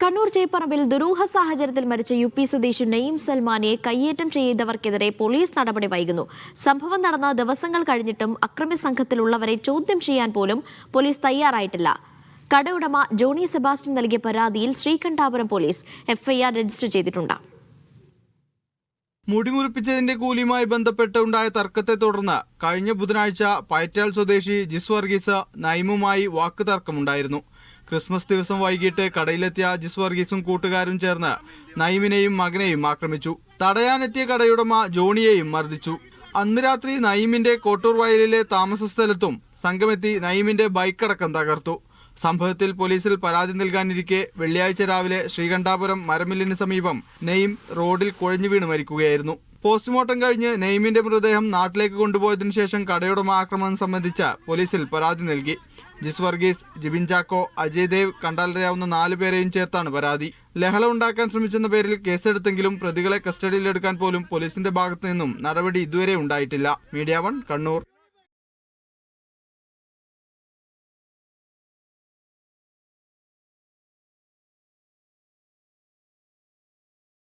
കണ്ണൂർ ചേപ്പറമ്പിൽ ദുരൂഹ സാഹചര്യത്തിൽ മരിച്ച യു പി സ്വദേശി നെയ്ം സൽമാനെ കയ്യേറ്റം ചെയ്തവർക്കെതിരെ പോലീസ് നടപടി വൈകുന്നു. സംഭവം നടന്ന ദിവസങ്ങൾ കഴിഞ്ഞിട്ടും അക്രമി സംഘത്തിലുള്ളവരെ ചോദ്യം ചെയ്യാൻ പോലും പോലീസ് തയ്യാറായിട്ടില്ല. കടയുടമ ജോണി സെബാസ്റ്റ്യൻ നൽകിയ പരാതിയിൽ ശ്രീകണ്ഠാപുരം പോലീസ് എഫ്ഐആർ രജിസ്റ്റർ ചെയ്തിട്ടുണ്ട്. മുടിമുറിപ്പിച്ചതിന്റെ കൂലിയുമായി ബന്ധപ്പെട്ട് ഉണ്ടായ തർക്കത്തെ തുടർന്ന് കഴിഞ്ഞ ബുധനാഴ്ച പയറ്റാൽ സ്വദേശി ജിസ് വർഗീസ് നൈമുമായി വാക്ക് തർക്കമുണ്ടായിരുന്നു ക്രിസ്മസ് ദിവസം വൈകിട്ട് കടയിലെത്തിയ അജിസ് വർഗീസും കൂട്ടുകാരും ചേർന്ന് നൈമിനെയും മകനെയും ആക്രമിച്ചു. തടയാനെത്തിയ കടയുടമ ജോണിയെയും മർദ്ദിച്ചു. അന്ന് രാത്രി നൈമിന്റെ കോട്ടൂർ വയലിലെ താമസ സ്ഥലത്തും സംഘമെത്തി നൈമിന്റെ ബൈക്കടക്കം തകർത്തു. സംഭവത്തിൽ പോലീസിൽ പരാതി നൽകാനിരിക്കെ വെള്ളിയാഴ്ച രാവിലെ ശ്രീകണ്ഠാപുരം മരമില്ലിന് സമീപം നെയ്ം റോഡിൽ കുഴഞ്ഞു വീണ് മരിക്കുകയായിരുന്നു. പോസ്റ്റ്മോർട്ടം കഴിഞ്ഞ് നെയ്മിന്റെ മൃതദേഹം നാട്ടിലേക്ക് കൊണ്ടുപോയതിനു ശേഷം കടയുടമ ആക്രമണം സംബന്ധിച്ച പോലീസിൽ പരാതി നൽകി. ജിസ് വർഗീസ് ജിബിൻ ചാക്കോ അജയ് ദേവ് കണ്ടാലറിയാവുന്ന നാലു പേരെയും ചേർത്താണ് പരാതി. ലഹള ഉണ്ടാക്കാൻ ശ്രമിച്ചെന്ന പേരിൽ കേസെടുത്തെങ്കിലും പ്രതികളെ കസ്റ്റഡിയിലെടുക്കാൻ പോലും പോലീസിന്റെ ഭാഗത്തു നിന്നും നടപടി ഇതുവരെ ഉണ്ടായിട്ടില്ല. Media one Kannur.